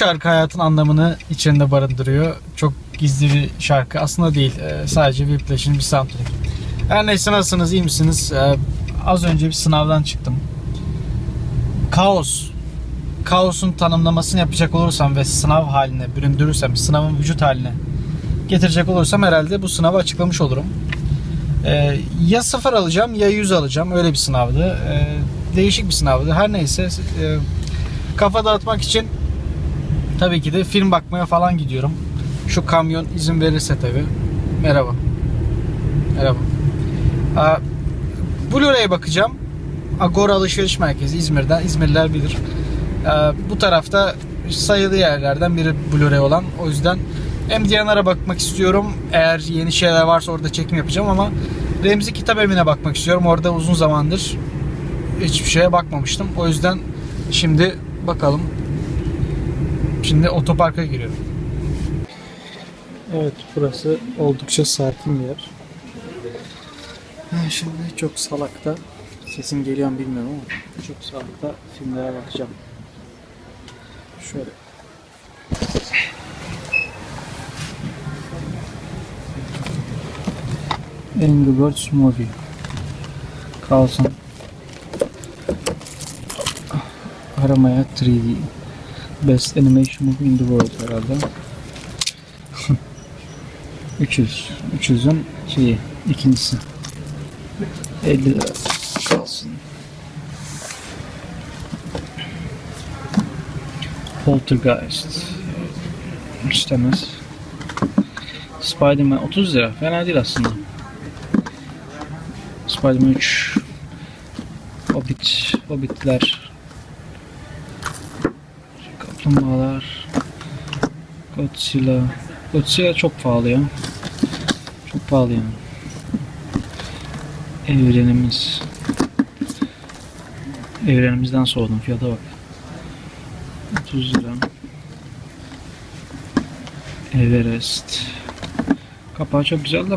şarkı hayatın anlamını içinde barındırıyor. Çok gizli bir şarkı. Aslında değil. Ee, sadece Whiplash'in bir soundtrack. Her neyse nasılsınız? iyi misiniz? Ee, az önce bir sınavdan çıktım. Kaos. Kaosun tanımlamasını yapacak olursam ve sınav haline büründürürsem, sınavın vücut haline getirecek olursam herhalde bu sınavı açıklamış olurum. Ee, ya sıfır alacağım ya 100 alacağım. Öyle bir sınavdı. Ee, değişik bir sınavdı. Her neyse e, kafa dağıtmak için tabii ki de film bakmaya falan gidiyorum. Şu kamyon izin verirse tabii. Merhaba. Merhaba. Blu-ray'e bakacağım. Agora Alışveriş Merkezi İzmir'den. İzmirliler bilir. Bu tarafta sayılı yerlerden biri Blu-ray olan. O yüzden Diyanar'a bakmak istiyorum. Eğer yeni şeyler varsa orada çekim yapacağım ama Remzi Kitap Evi'ne bakmak istiyorum. Orada uzun zamandır hiçbir şeye bakmamıştım. O yüzden şimdi bakalım. Şimdi otoparka giriyorum. Evet burası oldukça sakin bir yer. Şimdi çok salakta sesim geliyor mu bilmiyorum ama çok salakta filmlere bakacağım. Şöyle. Angry Birds Movie. Kalsın. Aramaya 3D. Best Animation Movie in the World herhalde. 300. 300'ün şeyi ikincisi. 50 lira kalsın. Poltergeist. İstemez. Spider-Man 30 lira. Fena değil aslında. Spider-Man 3 Hobbit, Hobbitler Kaplumbağalar Godzilla. Godzilla çok pahalı ya. Çok pahalı yani. Evrenimiz. Evrenimizden soğudum fiyata bak. 30 lira. Everest. Kapağı çok güzel de.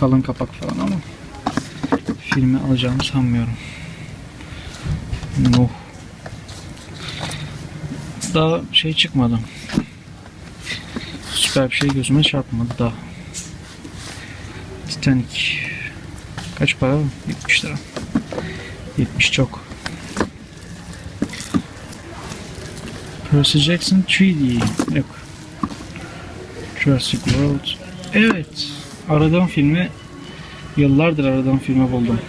Kalın kapak falan ama filmi alacağımı sanmıyorum. Nuh. Daha şey çıkmadı. Süper bir şey gözüme çarpmadı daha. Titanic. Kaç para? 70 lira. 70 çok. Percy Jackson 3D. Yok. Jurassic World. Evet. Aradığım filmi yıllardır aradığım filmi buldum.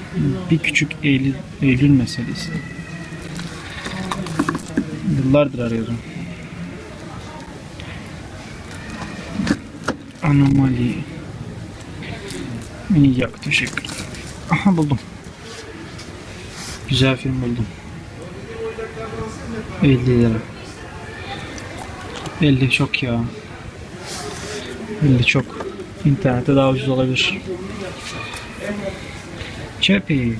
Bir küçük Eylül, Eylül meselesi. Yıllardır arıyordum. Anomali. İyi yak teşekkür Aha buldum. Güzel film buldum. 50 lira. 50 çok ya. 50 çok. İnternette daha ucuz olabilir. Chappie.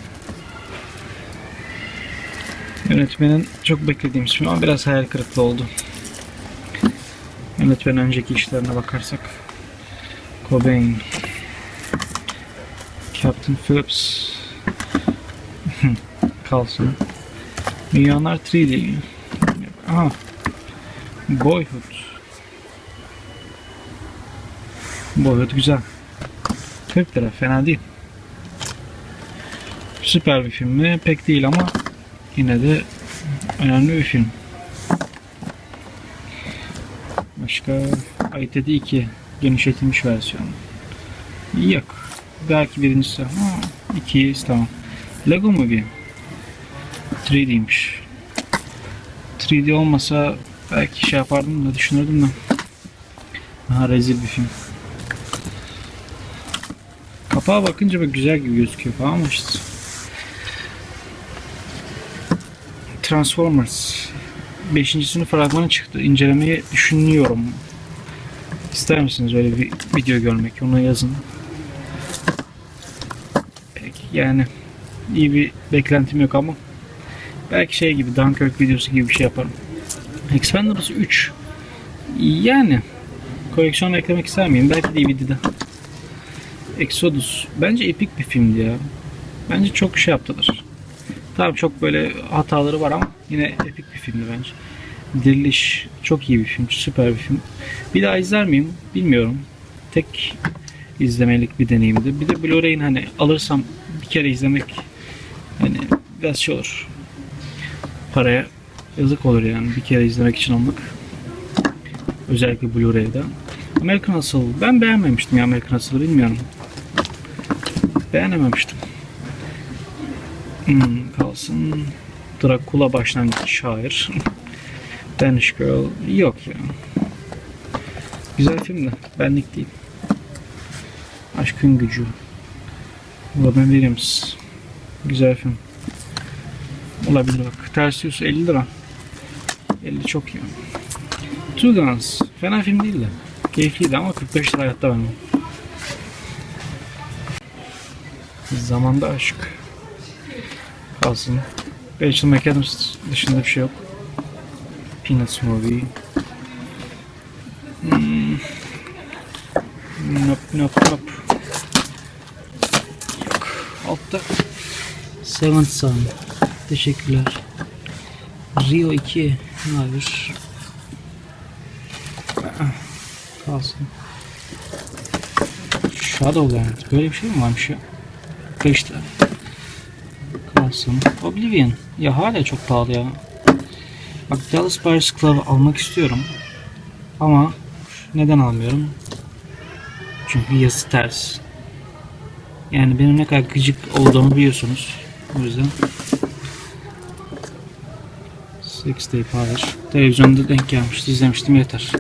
Yönetmenin çok beklediğim ismi ama biraz hayal kırıklığı oldu. Yönetmenin önceki işlerine bakarsak. Cobain. Captain Phillips. Kalsın. Milyonlar 3D. Aha. Boyhood. Boyut güzel. 40 lira fena değil. Süper bir film mi? Pek değil ama yine de önemli bir film. Başka ITD 2 genişletilmiş versiyonu. Yok. Belki birincisi. Ha, iki tamam. Lego Movie. 3D'ymiş. 3D olmasa belki şey yapardım da düşünürdüm de. Aha rezil bir film. Kapağa bakınca böyle güzel gibi gözüküyor falan ama işte. Transformers 5. sınıf fragmanı çıktı. İncelemeyi düşünüyorum. İster misiniz öyle bir video görmek? Onu yazın. Peki yani iyi bir beklentim yok ama belki şey gibi Dunkirk videosu gibi bir şey yaparım. Expendables 3 yani koleksiyona eklemek ister miyim? Belki DVD'de. Exodus. Bence epik bir filmdi ya. Bence çok şey yaptılar. Tamam çok böyle hataları var ama yine epik bir filmdi bence. Diriliş çok iyi bir film, süper bir film. Bir daha izler miyim bilmiyorum. Tek izlemelik bir deneyimdi. Bir de Blu-ray'in hani alırsam bir kere izlemek hani biraz şey olur. Paraya yazık olur yani bir kere izlemek için almak. Özellikle Blu-ray'da. American Hustle ben beğenmemiştim ya American Hustle'ı bilmiyorum. Beğenememiştim. Hmm, kalsın. Dracula başlangıç şair. Danish Girl yok ya. Güzel film de benlik değil. Aşkın Gücü. Robin Williams. Güzel film. Olabilir bak. Ters yüz 50 lira. 50 çok iyi. Two Guns. Fena film değil de. Keyifliydi ama 45 lira hayatta bende. Zamanda aşk. Kalsın. Rachel McAdams dışında bir şey yok. Peanuts movie. Hmm. Nope, nope, nope. Yok. Altta. Seventh Son. Teşekkürler. Rio 2. Hayır. Aa, Kalsın. Shadowland. Böyle bir şey mi varmış ya? 5 Kalsın. Oblivion. Ya hala çok pahalı ya. Bak Dallas Buyers Club'ı almak istiyorum. Ama neden almıyorum? Çünkü yazı ters. Yani benim ne kadar gıcık olduğumu biliyorsunuz. O yüzden Six Day hayır. Televizyonda denk gelmişti. izlemiştim yeter.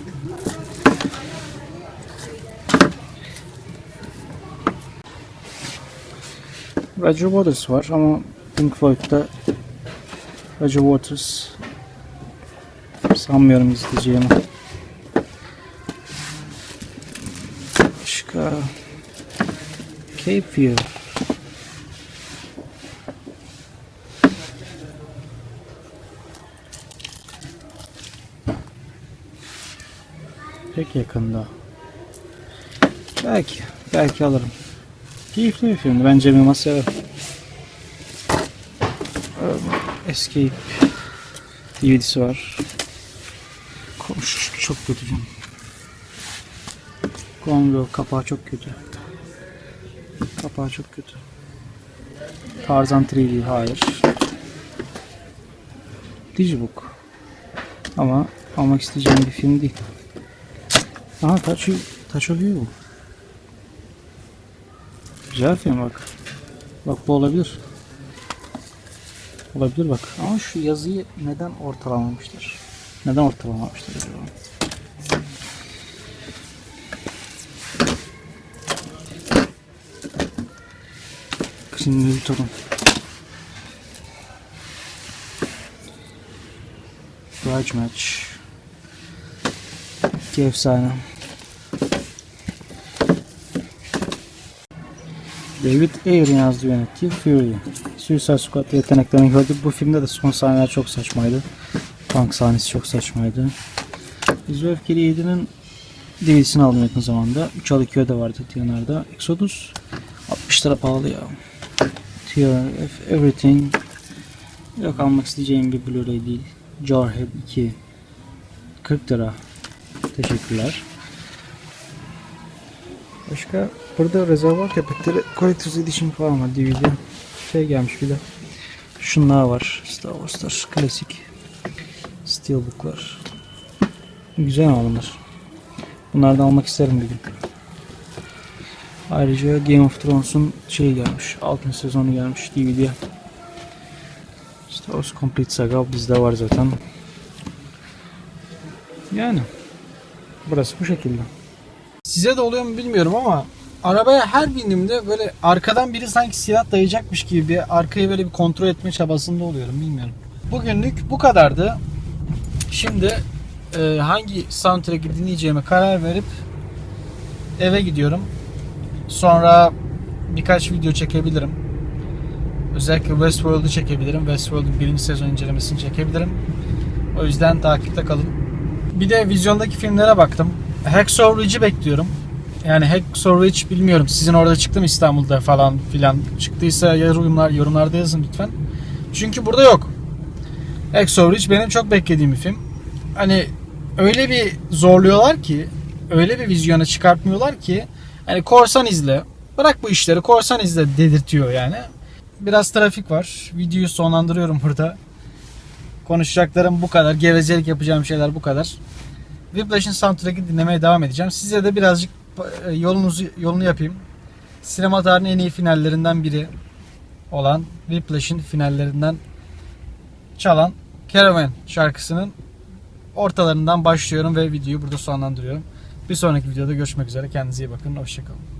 Roger Waters var ama Pink Floyd'da Roger Waters sanmıyorum izleyeceğimi. Başka Cape Fear Pek yakında. Belki, belki alırım. Keyifli bir filmdi. Ben Cem Yılmaz severim. Ee, Escape DVD'si var. Komşu çok kötü canım. Gone Girl kapağı çok kötü. Kapağı çok kötü. Tarzan 3D hayır. Digibook. Ama almak isteyeceğim bir film değil. Aha Touch of You. Güzel film bak. Bak bu olabilir. Olabilir bak. Ama şu yazıyı neden ortalamamışlar? Neden ortalamamışlar acaba? Şimdi bir torun. Grudge Match. İki efsane. David Ayer yazdı yönettiği Fury. Suicide Squad yeteneklerini gördük. Bu filmde de son sahneler çok saçmaydı. Tank sahnesi çok saçmaydı. Yüzü Öfkeli 7'nin DVD'sini aldım yakın zamanda. 3 al 2 öde vardı Tiyanar'da. Exodus 60 lira pahalı ya. TRF Everything Yok almak isteyeceğim bir Blu-ray değil. Jarhead 2 40 lira. Teşekkürler. Başka burada rezervuar köpekleri Collector's Edition falan var DVD. Şey gelmiş bir de. Şunlar var. Star Wars'lar klasik. Steelbook'lar. Güzel ama bunlar. Bunlardan almak isterim bir gün. Ayrıca Game of Thrones'un şeyi gelmiş. 6. sezonu gelmiş DVD'ye. Star Wars Complete Saga bizde var zaten. Yani. Burası bu şekilde. Size de oluyor mu bilmiyorum ama arabaya her bindiğimde böyle arkadan biri sanki silah dayayacakmış gibi bir arkayı böyle bir kontrol etme çabasında oluyorum bilmiyorum. Bugünlük bu kadardı. Şimdi e, hangi soundtrack'i dinleyeceğime karar verip eve gidiyorum. Sonra birkaç video çekebilirim. Özellikle Westworld'u çekebilirim. Westworld'un birinci sezon incelemesini çekebilirim. O yüzden takipte kalın. Bir de vizyondaki filmlere baktım. Hacksaw Ridge'i bekliyorum. Yani Hacksaw Ridge bilmiyorum sizin orada çıktı mı İstanbul'da falan filan. Çıktıysa yorumlar, yorumlarda yazın lütfen. Çünkü burada yok. Hacksaw Ridge benim çok beklediğim bir film. hani öyle bir zorluyorlar ki öyle bir vizyona çıkartmıyorlar ki hani korsan izle bırak bu işleri korsan izle dedirtiyor yani. Biraz trafik var. Videoyu sonlandırıyorum burada. Konuşacaklarım bu kadar. Gevezelik yapacağım şeyler bu kadar. Whiplash'ın soundtrack'i dinlemeye devam edeceğim. Size de birazcık e, yolunuzu yolunu yapayım. Sinema tarihinin en iyi finallerinden biri olan Whiplash'ın finallerinden çalan Caravan şarkısının ortalarından başlıyorum ve videoyu burada sonlandırıyorum. Bir sonraki videoda görüşmek üzere. Kendinize iyi bakın. Hoşçakalın.